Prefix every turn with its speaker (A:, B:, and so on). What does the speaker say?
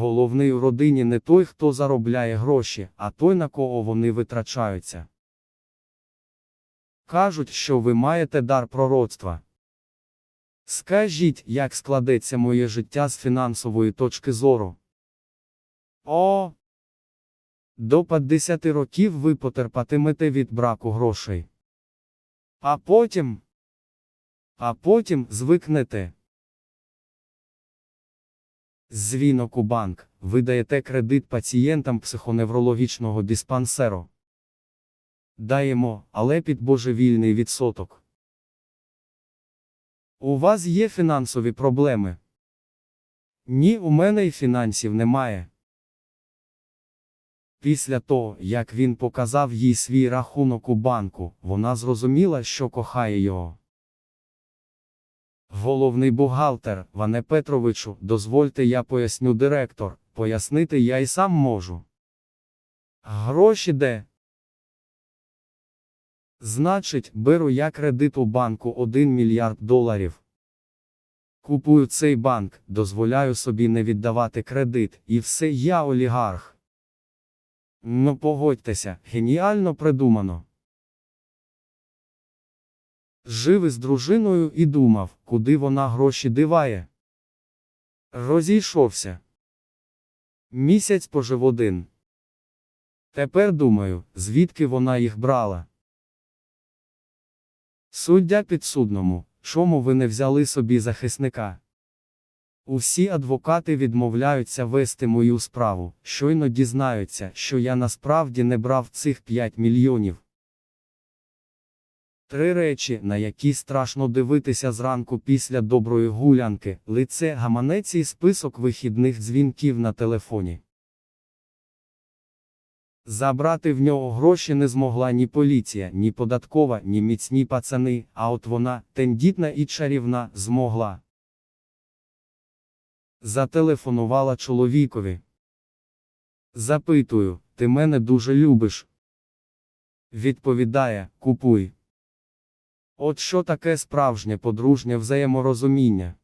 A: Головний у родині не той, хто заробляє гроші, а той, на кого вони витрачаються. Кажуть, що ви маєте дар пророцтва. Скажіть, як складеться моє життя з фінансової точки зору. О! До 50 років ви потерпатимете від браку грошей. А потім. А потім звикнете. Дзвінок у банк. Ви даєте кредит пацієнтам психоневрологічного диспансеру. Даємо, але під божевільний відсоток. У вас є фінансові проблеми? Ні, у мене й фінансів немає. Після того, як він показав їй свій рахунок у банку, вона зрозуміла, що кохає його. Головний бухгалтер, Ване Петровичу, дозвольте я поясню директор, пояснити я й сам можу. Гроші де? Значить, беру я кредит у банку 1 мільярд доларів. Купую цей банк, дозволяю собі не віддавати кредит, і все я олігарх. Ну погодьтеся, геніально придумано. Жив із дружиною і думав, куди вона гроші диває. Розійшовся. Місяць пожив один. Тепер думаю, звідки вона їх брала. Суддя підсудному, чому ви не взяли собі захисника? Усі адвокати відмовляються вести мою справу, щойно дізнаються, що я насправді не брав цих 5 мільйонів. Три речі, на які страшно дивитися зранку після доброї гулянки, лице гаманець і список вихідних дзвінків на телефоні. Забрати в нього гроші не змогла ні поліція, ні податкова, ні міцні пацани, а от вона, тендітна і чарівна, змогла. Зателефонувала чоловікові. Запитую, ти мене дуже любиш? Відповідає, купуй. От що таке справжнє подружнє взаєморозуміння.